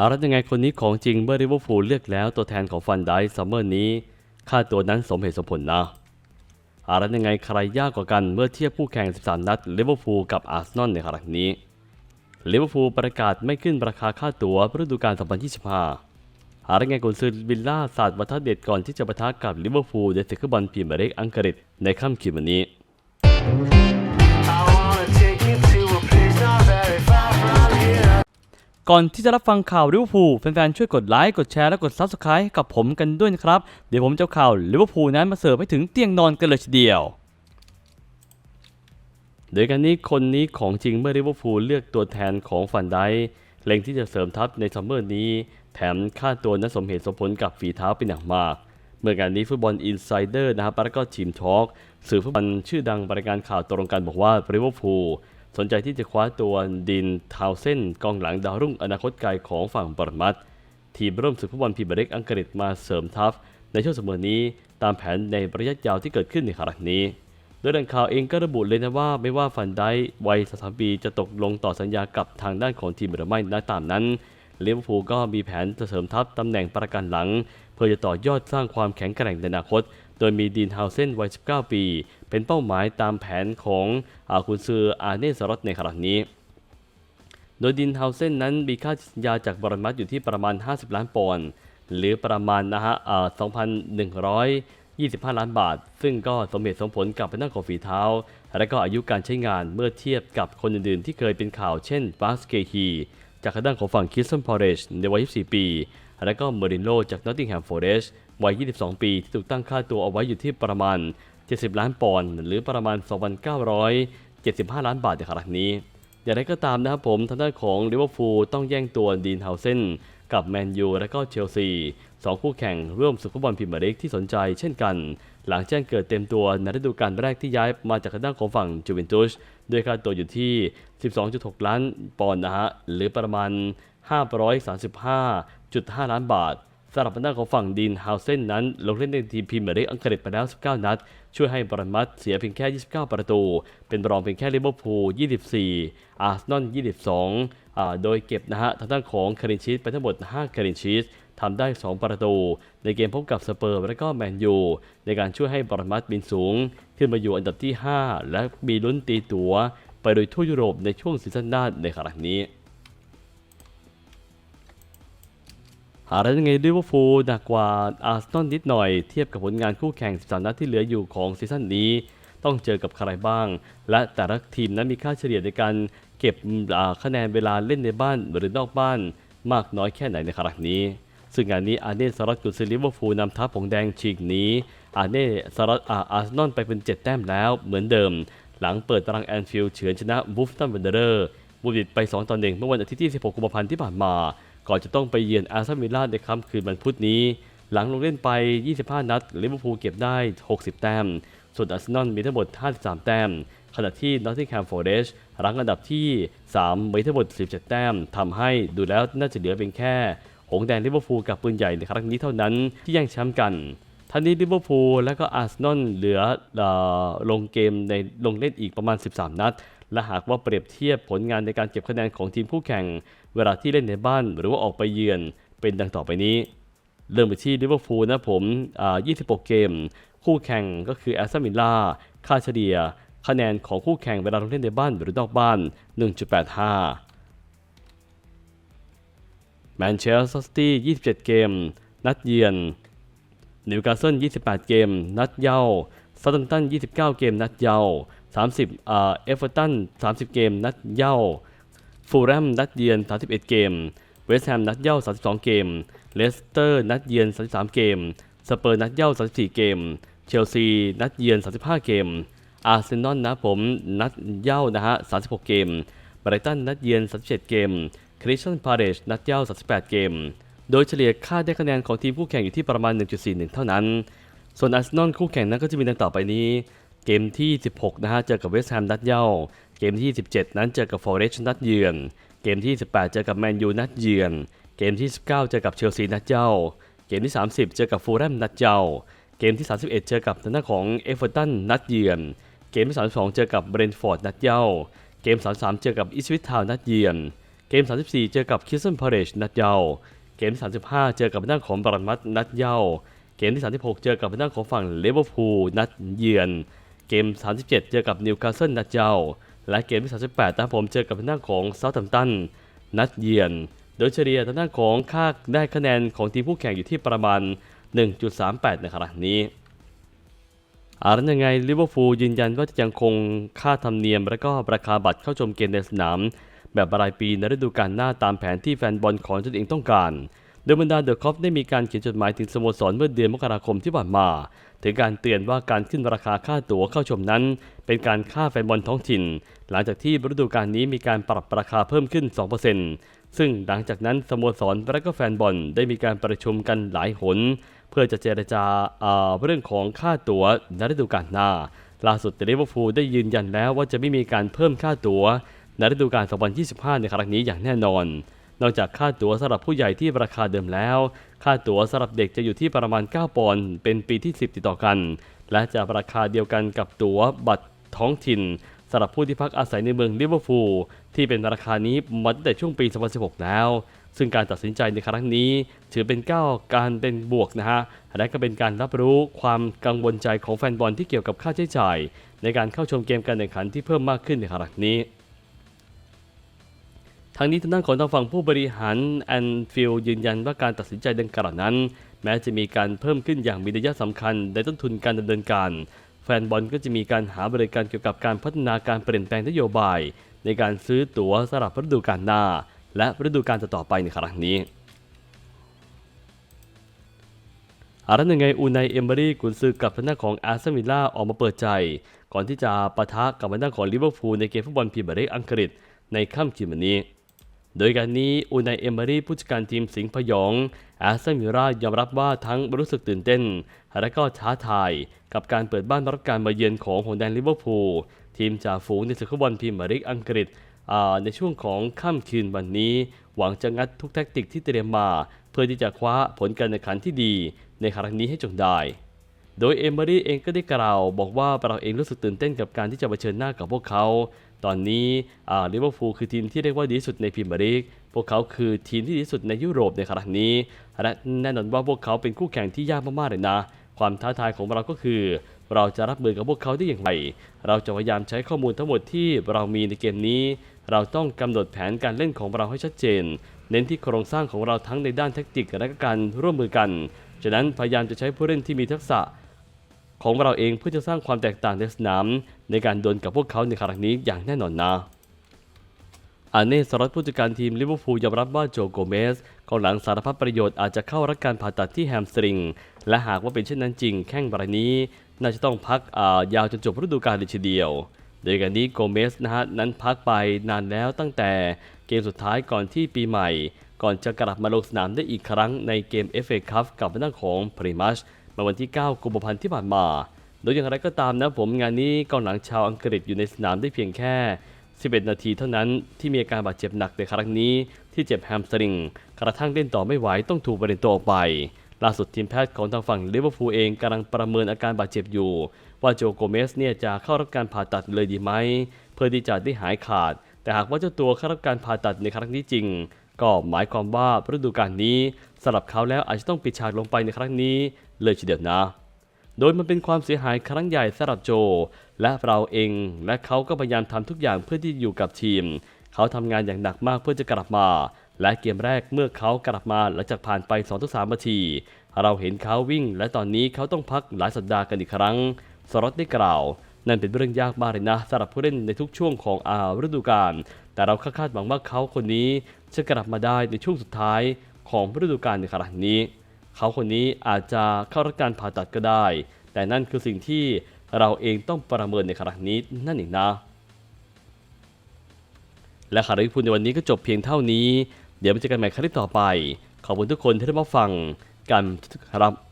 อะไรยังไงคนนี้ของจริงเมื่อริเวอร์พูลเลือกแล้วตัวแทนของฟันไดซัมเมอร์นี้ ค่าตัวนั้นสมเหตุสมผลนะอะไรยังไงใครยากกว่ากันเมื่อเทียบคู่แข่ง 13 นัดลิเวอร์พูลกับอาร์เซนอลในครั้งนี้ลิเวอร์พูลประกาศไม่ขึ้นราคาค่าตัวฤดูกาล 2025อะไรไงกุนซือวิลล่าศาสตร์วัฒนเด็ดก่อนที่จะปะทะกับลิเวอร์พูลในศึกบอลพรีเมียร์ลีกอังกฤษในค่ำคืนวันนี้ ก่อนที่จะรับฟังข่าวลิเวอร์พูลแฟนๆช่วยกดไลค์กดแชร์และกด Subscribe ให้กับผมกันด้วยนะครับ เดี๋ยวผมจะข่าวลิเวอร์พูลนั้นมาเสิร์ฟให้ถึงเตียงนอนกันเลยทีเดียวโดยการนี้คนนี้ของจริงเมื่อลิเวอร์พูลเลือกตัวแทนของฟันไดเล็งที่จะเสริมทัพในซัมเมอร์นี้ แถมค่าตัวนั้นสมเหตุสมผลกับฝีเท้าเป็นอย่างมาก เมื่อการนี้ฟุตบอลอินไซเดอร์นะครับแล้วก็ทีมทอล์กสื่อฟุตบอลชื่อดังบรายงานข่าวตรงกันบอกว่าลิเวอร์พูล สนใจที่จะคว้าตัวดินทาวเซนกองหลังดาวรุ่งอนาคตไกลของฝั่งบรมัตทีมร่วมศึกฟุตบอลพรีเมียร์ลีกอังกฤษมาเสริมทัพ ในช่วงเสมอนี้ตามแผนในระยะยาวที่เกิดขึ้นในครั้งนี้ โดยดังข่าวเองก็ระบุเลยนะว่าไม่ว่าฟันได้วัยสามปีจะตกลงต่อสัญญากับทางด้านของทีมหรือไม่นะตามนั้น ลิเวอร์พูลก็มีแผนจะเสริมทัพตำแหน่งประกันหลัง เพื่อจะต่อยอดสร้างความแข็งแกร่งในอนาคต โดยมีดีนฮาวเซนวัย 19 ปี เป็นเป้าหมายตามแผนของอาคุณซืออาเนสรอตในครั้งนี้โดยดินเฮาเซนนั้นมีค่าสัญญาจากบรมัดอยู่ที่ประมาณ 50 ล้านปอนด์หรือประมาณนะฮะ2,125 ล้านบาท ซึ่งก็สมเหตุสมผลกับเป็นหน้าของฝีเท้า และก็อายุการใช้งานเมื่อเทียบกับคนอื่นๆ ที่เคยเป็นข่าวเช่นบาสเกฮี จากทางด้านของฝั่งคิสตันพอเรชในวัย 24 ปี และก็เมอรินโลจากนอตติงแฮมฟอร์เรสวัย 22 ปี ที่ถูกตั้งค่าตัวเอาไว้อยู่ที่ประมาณ 70 ล้านปอนด์หรือประมาณ 2,975 ล้านบาทในครั้งนี้ อย่างไรก็ตามนะครับผมทางด้านของลิเวอร์พูลต้องแย่งตัวดีนเฮาเซนกับแมนยูและก็เชลซีสองคู่แข่งร่วมศึกฟุตบอลพรีเมียร์ลีกที่สนใจเช่นกัน หลังแจ้งเกิดเต็มตัวในฤดูกาลแรกที่ย้ายมาจากทางด้านของฝั่งจูเวนตุสด้วยค่าตัวอยู่ที่ 12.6 ล้านปอนด์นะฮะ หรือประมาณ 535.5 ล้านบาทสำหรับทางด้านของฝั่งดีนฮาวเซนนั้น ลงเล่นในทีมพรีเมียร์ลีกอังกฤษไปแล้ว 19 นัด ช่วยให้บรนมัดเสียเพียงแค่ 29 ประตู เป็นรองเพียงแค่ลิเวอร์พูล 24 อาร์เซนอล 22อ่าโดยเก็บนะฮะทางด้านของคารินชีสไปทั้งหมด 5 คารินชีส ทำได้ 2 ประตู ในเกมพบกับสเปอร์และก็แมนยูในการช่วยให้บรนมัดบินสูง ขึ้นมาอยู่อันดับที่ 5 และมีลุ้นตีตัว ไปโดยทั่วยุโรปในช่วงซีซั่นหน้าในครั้งนี้หาได้ยังไงลิเวอร์พูลหนักกว่าอาร์เซนอลนิดหน่อยเทียบกับผลงานคู่แข่ง 13 นัดที่เหลืออยู่ของซีซั่นนี้ ต้องเจอกับใครบ้าง และแต่ละทีมนั้นมีค่าเฉลี่ยในการเก็บคะแนนเวลาเล่นในบ้านหรือนอกบ้าน มากน้อยแค่ไหนในครั้งนี้ ซึ่งงานนี้อาเน่สรัตกุนซือลิเวอร์พูลนำทัพผงแดงฉีกหนีอาเน่สรัตอาอาร์เซนอลไปเป็น 7 แต้มแล้วเหมือนเดิม หลังเปิดตารางแอนฟิลด์เฉือนชนะบูฟตันเวนเดอร์บูบิดไป 2 ต่อ 1 เมื่อวันอาทิตย์ที่ 16 กุมภาพันธ์ที่ผ่านมา ก่อนจะต้องไปเยือนอาร์เซนอลล่าในค่ำคืนวันพุธนี้ หลังลงเล่นไป 25 นัดลิเวอร์พูลเก็บได้ 60 แต้ม ส่วนอาร์เซนอลมีทั้งหมด 53 แต้ม ขณะที่นอตติงแฮมฟอร์เรสต์รั้งอันดับที่ 3 มีทั้งหมด 17 แต้มทำให้ดูแล้วน่าจะเหลือเพียงแค่ หงแดงลิเวอร์พูลกับปืนใหญ่ในครั้งนี้เท่านั้นที่แย่งแชมป์กันท่านี้ลิเวอร์พูลและก็อาร์เซนอลเหลืออลงเกมในลงเล่นอีกประมาณ 13 นัด และหากว่าเปรียบเทียบผลงานในการเก็บคะแนนของทีมคู่แข่ง เวลาที่เล่นในบ้านหรือว่าออกไปเยือนเป็นดังต่อไปนี้ เริ่มไปที่ลิเวอร์พูลนะผมอ่า26 เกม คู่แข่งก็คือแอสตันวิลล่าค่าเฉลี่ยคะแนนของคู่แข่งเวลาลงเล่นในบ้านหรือนอกบ้าน 1.85 แมนเชสเตอร์ซิตี้27 เกม นัดเยือน นิวคาสเซิล 28 เกม นัดเย้าซาตัมตัน 29 เกม นัดเย้า30อ่าเอฟเวอร์ตัน 30 เกม นัดเย้าฟูลแรมนัดเยือน 31 เกม เวสต์แฮม นัดเย้า 32 เกม เลสเตอร์ นัดเยือน 33 เกม สเปอร์ นัดเย้า 34 เกม เชลซี นัดเยือน 35 เกม อาร์เซนอลนะผม นัดเย้านะฮะ 36 เกมไบรตัน นัดเยือน 37 เกม คริสตันพาเลชนัดเย้า 38 เกม โดยเฉลี่ยค่าได้คะแนนของทีมคู่แข่งอยู่ที่ประมาณ 1.41 เท่านั้น ส่วนอาร์เซนอลคู่แข่งนั้นก็จะมีดังต่อไปนี้ เกมที่ 16 นะฮะเจอกับเวสต์แฮมนัดเย้า เกมที่ 17 นั้นเจอกับฟอร์เรสต์นัดเยือน เกมที่ 18 เจอกับแมนยูนัดเยือน เกมที่ 19 เจอกับเชลซีนัดเย้า เกมที่ 30 เจอกับฟูลแลมนัดเย้า เกมที่ 31 เจอกับทางด้านของเอฟเวอร์ตันนัดเยือน เกมที่ 32 เจอกับเบรนฟอร์ดนัดเย้า เกม 33 เจอกับอิสวิททาวนัดเยือน เกม 34 เจอกับคิสเซนพาเรชนัดเยาวเกมที่ 35 เจอกับทางด้านของบรันมัดนัดเยาวเกมที่ 36 เจอกับทางด้านของฝั่งเลเวอร์พูลนัดเยือน เกม 37 เจอกับนิวคาสเซิลนัดเยาวและเกมที่ 38นะครับผมเจอกับทางด้านของเซาท์แฮมป์ตันนัดเยือน โดยเฉลี่ยทางด้านของค่าได้คะแนนของทีมคู่แข่งอยู่ที่ประมาณ 1.38 ในขณะนี้อารันยังไงลิเวอร์พูลยืนยันว่าจะยังคงค่าธรรมเนียม และก็ราคาบัตรเข้าชมเกมในสนาม แบบรายปีในฤดูกาลหน้าตามแผนที่แฟนบอลของตนเองต้องการ โดยบรรดาเดอะคอฟได้มีการเขียนจดหมายถึงสโมสรเมื่อเดือนมกราคมที่ผ่านมา ถึงการเตือนว่าการขึ้นราคาค่าตั๋วเข้าชมนั้น เป็นการฆ่าแฟนบอลท้องถิ่น หลังจากที่ฤดูกาลนี้มีการปรับราคาเพิ่มขึ้น 2%ซึ่งหลังจากนั้นสโมสรและก็แฟนบอลได้มีการประชุมกันหลายหนเพื่อจะเจรจาเอ่อเรื่องของค่าตั๋วในฤดูกาลหน้าล่าสุดลิเวอร์พูลได้ยืนยันแล้วว่าจะไม่มีการเพิ่มค่าตั๋ว ในฤดูกาล 2025 ในครั้งนี้อย่างแน่นอน นอกจากค่าตั๋วสำหรับผู้ใหญ่ที่ราคาเดิมแล้ว ค่าตั๋วสำหรับเด็กจะอยู่ที่ประมาณ 9 ปอนด์เป็นปีที่ 10 ติดต่อกัน และจะราคาเดียวกันกับตั๋วบัตรท้องถิ่นสำหรับผู้ที่พักอาศัยในเมืองลิเวอร์พูลที่เป็นราคานี้มาตั้งแต่ช่วงปี 2016 แล้ว ซึ่งการตัดสินใจในครั้งนี้ ถือเป็นก้าวการเป็นบวกนะฮะ และก็เป็นการรับรู้ความกังวลใจของแฟนบอลที่เกี่ยวกับค่าใช้จ่าย ในการเข้าชมเกมการแข่งขันที่เพิ่มมากขึ้นในครั้งนี้ ทางนี้ทางด้านของทางฝั่งผู้บริหารแอนฟิลยืนยันว่าการตัดสินใจดังกล่าวนั้น แม้จะมีการเพิ่มขึ้นอย่างมีนัยสำคัญในต้นทุนการดำเนินการ แฟนบอลก็จะมีการหาบริการเกี่ยวกับการพัฒนาการเปลี่ยนแปลงนโยบาย ในการซื้อตั๋วสำหรับฤดูกาลหน้า และฤดูกาลต่อไปในครั้งนี้อารันยังไงอูไนเอมเบอรี่กุนซือกับทางด้านของอาร์เซนวิลล่าออกมาเปิดใจ ก่อนที่จะปะทะกับทางด้านของลิเวอร์พูลในเกมฟุตบอลพรีเมียร์ลีกอังกฤษในค่ำคืนวันนี้ โดยการนี้อูไนเอมเบอรี่ผู้จัดการทีมสิงห์พยองอาร์เซนวิลล่ายอมรับว่าทั้งรู้สึกตื่นเต้น และก็ท้าทาย กับการเปิดบ้านรับการมาเยือนของหงแดนลิเวอร์พูลทีมจ่าฝูงในศึกฟุตบอลพรีเมียร์ลีกอังกฤษในช่วงของค่ำคืนวันนี้ หวังจะงัดทุกแทคติกที่เตรียมมา เพื่อที่จะคว้าผลการแข่งขันที่ดี ในครั้งนี้ให้จงได้ โดยเอมเบอรี่เองก็ได้กล่าว บอกว่าเราเองรู้สึกตื่นเต้นกับการที่จะเผชิญหน้ากับพวกเขา ตอนนี้ลิเวอร์พูลคือทีมที่เรียกว่าดีสุดในพรีเมียร์ลีก พวกเขาคือทีมที่ดีสุดในยุโรปในครั้งนี้ และแน่นอนว่าพวกเขาเป็นคู่แข่งที่ยากมากๆเลยนะ ความท้าทายของเราก็คือ เราจะรับมือกับพวกเขาได้อย่างไร เราจะพยายามใช้ข้อมูลทั้งหมดที่เรามีในเกมนี้ เราต้องกำหนดแผนการเล่นของเราให้ชัดเจน เน้นที่โครงสร้างของเราทั้งในด้านแทคติกและก็การร่วมมือกัน ฉะนั้นพยายามจะใช้ผู้เล่นที่มีทักษะ ของเราเองเพื่อจะสร้างความแตกต่างในสนาม ในการดวลกับพวกเขาในครั้งนี้อย่างแน่นอนนะอาเน่สรัตผู้จัดการทีมลิเวอร์พูลยอมรับว่าโจโกเมสกองหลังสารพัดประโยชน์อาจจะเข้ารับการผ่าตัดที่แฮมสตริง และหากว่าเป็นเช่นนั้นจริง แข้งรายนี้ น่าจะต้องพักอ่ายาวจนจบฤดูกาลเลยทีเดียว โดยการนี้โกเมสนะฮะนั้นพักไปนานแล้วตั้งแต่เกมสุดท้ายก่อนที่ปีใหม่ ก่อนจะกลับมาลงสนามได้อีกครั้งในเกม FA Cup กับทางด้าของพรีมัช มาวันที่ 9 กุมภาพันธ์ที่ผ่านมา โดยอย่างไรก็ตามนะผมงานนี้กองหลังชาวอังกฤษอยู่ในสนามได้เพียงแค่ 11 นาทีเท่านั้นที่มีอาการบาดเจ็บหนักในครั้งนี้ที่เจ็บแฮมสตริง กระทั่งเล่นต่อไม่ไหวต้องถูกบรินตัวออกไป ล่าสุดทีมแพทย์ของทางฝั่งลิเวอร์พูลเองกำลังประเมินอาการบาดเจ็บอยู่ ว่าโจโกเมสเนี่ยจะเข้ารับการผ่าตัดเลยดีไหม เพื่อที่จะได้หายขาด แต่หากว่าเจ้าตัวเข้ารับการผ่าตัดในครั้งนี้จริง ก็หมายความว่าฤดูกาลนี้สำหรับเขาแล้วอาจจะต้องปิดฉากลงไปในครั้งนี้เลยทีเดียวนะ โดยมันเป็นความเสียหายครั้งใหญ่สำหรับโจ และเราเองและเขาก็พยายามทำทุกอย่างเพื่อที่อยู่กับทีม เขาทำงานอย่างหนักมากเพื่อจะกลับมา และเกมแรกเมื่อเขากลับมาหลังจากผ่านไป 2-3นาที เราเห็นเขาวิ่ง และตอนนี้เขาต้องพักหลายสัปดาห์กันอีกครั้ง สรอตได้กล่าว นั่นเป็นเรื่องยากมากเลยนะสำหรับผู้เล่นในทุกช่วงของอาฤดูกาลแต่เราคาดหวังว่าเขาคนนี้จะกลับมาได้ในช่วงสุดท้ายของฤดูกาลในครั้งนี้ เขาคนนี้อาจจะเข้ารับการผ่าตัดก็ได้ แต่นั่นคือสิ่งที่เราเองต้องประเมินในครั้งนี้นั่นเองนะ และข่าวที่พูดในวันนี้ก็จบเพียงเท่านี้ เดี๋ยวมาเจอกันใหม่คลิปต่อไป ขอบคุณทุกคนที่ได้มาฟังกันครับ